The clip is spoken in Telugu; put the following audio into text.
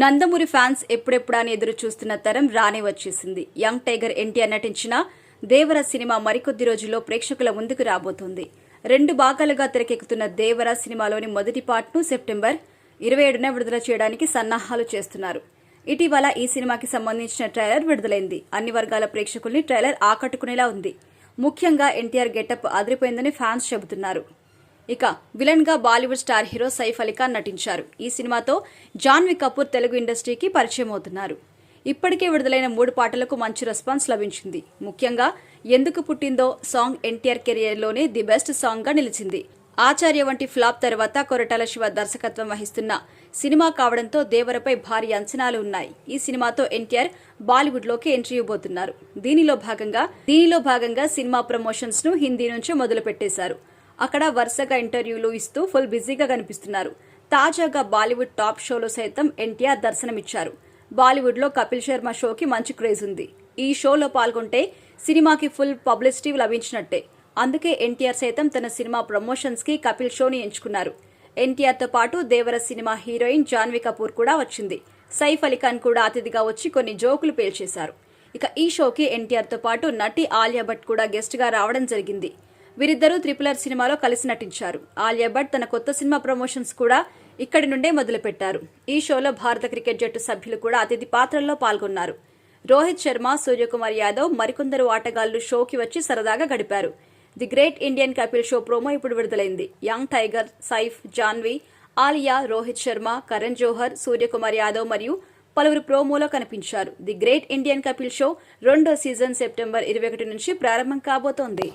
నందమూరి ఫ్యాన్స్ ఎప్పుడెప్పుడా అని ఎదురు చూస్తున్న తరం రానే వచ్చేసింది. యంగ్ టైగర్ ఎన్టీఆర్ నటించిన దేవర సినిమా మరికొద్ది రోజుల్లో ప్రేక్షకుల ముందుకు రాబోతోంది. రెండు భాగాలుగా తెరకెక్కుతున్న దేవర సినిమాలోని మొదటి పార్ట్ను సెప్టెంబర్ ఇరవై ఏడున విడుదల చేయడానికి సన్నాహాలు చేస్తున్నారు. ఇటీవల ఈ సినిమాకి సంబంధించిన ట్రైలర్ విడుదలైంది. అన్ని వర్గాల ప్రేక్షకుల్ని ట్రైలర్ ఆకట్టుకునేలా ఉంది. ముఖ్యంగా ఎన్టీఆర్ గెటప్ అదిరిపోయిందని ఫ్యాన్స్ చెబుతున్నారు. ఇక విలన్గా Bollywood star hero Saif Ali Khan నటించారు. ఈ సినిమాతో జాన్వి కపూర్ తెలుగు ఇండస్ట్రీకి పరిచయం అవుతున్నారు. ఇప్పటికే విడుదలైన మూడు పాటలకు మంచి రెస్పాన్స్ లభించింది. ముఖ్యంగా ఎందుకు పుట్టిందో సాంగ్ ఎన్టీఆర్ కెరియర్లోనే ది బెస్ట్ సాంగ్గా నిలిచింది. ఆచార్య వంటి ఫ్లాప్ తర్వాత కొరటాల శివ దర్శకత్వం వహిస్తున్న సినిమా కావడంతో దేవరపై భారీ అంచనాలు ఉన్నాయి. ఈ సినిమాతో ఎన్టీఆర్ బాలీవుడ్లోకి ఎంట్రీ ఇవ్వబోతున్నారు. దీనిలో భాగంగా దీనిలో భాగంగా సినిమా ప్రమోషన్స్ను హిందీ నుంచి మొదలు పెట్టేశారు అక్కడ వరుసగా ఇంటర్వ్యూలు ఇస్తూ ఫుల్ బిజీగా కనిపిస్తున్నారు. తాజాగా బాలీవుడ్ టాప్ షోలో సైతం ఎన్టీఆర్ దర్శనమిచ్చారు. బాలీవుడ్లో కపిల్ శర్మ షోకి మంచి క్రేజ్ ఉంది. ఈ షోలో పాల్గొంటే సినిమాకి ఫుల్ పబ్లిసిటీ లభించినట్టే. అందుకే ఎన్టీఆర్ సైతం తన సినిమా ప్రమోషన్స్కి కపిల్ షోని ఎంచుకున్నారు. ఎన్టీఆర్తో పాటు దేవర సినిమా హీరోయిన్ జాన్వీ కపూర్ కూడా వచ్చింది. సైఫ్ అలీ ఖాన్ కూడా అతిథిగా వచ్చి కొన్ని జోకులు పేల్చేశారు. ఇక ఈ షోకి ఎన్టీఆర్తో పాటు నటి ఆలియా భట్ కూడా గెస్ట్గా రావడం జరిగింది. వీరిద్దరూ త్రిపులర్ సినిమాలో కలిసి నటించారు. ఆలియా భట్ తన కొత్త సినిమా ప్రమోషన్స్ కూడా ఇక్కడి నుండే మొదలుపెట్టారు. ఈ షోలో భారత క్రికెట్ జట్టు సభ్యులు కూడా అతిథి పాత్రల్లో పాల్గొన్నారు. రోహిత్ శర్మ సూర్యకుమార్ యాదవ్ మరికొందరు ఆటగాళ్ళు షోకి వచ్చి సరదాగా గడిపారు. The great Indian Kapil show promo ఇప్పుడు విడుదలైంది. యంగ్ టైగర్ సైఫ్ జాన్వీ ఆలియా రోహిత్ శర్మ కరణ్ జోహర్ సూర్యకుమార్ యాదవ్ మరియు పలువురు ప్రోమోలో కనిపించారు. The great Indian Kapil show రెండో సీజన్ సెప్టెంబర్ ఇరవై ఒకటి నుంచి ప్రారంభం కాబోతోంది.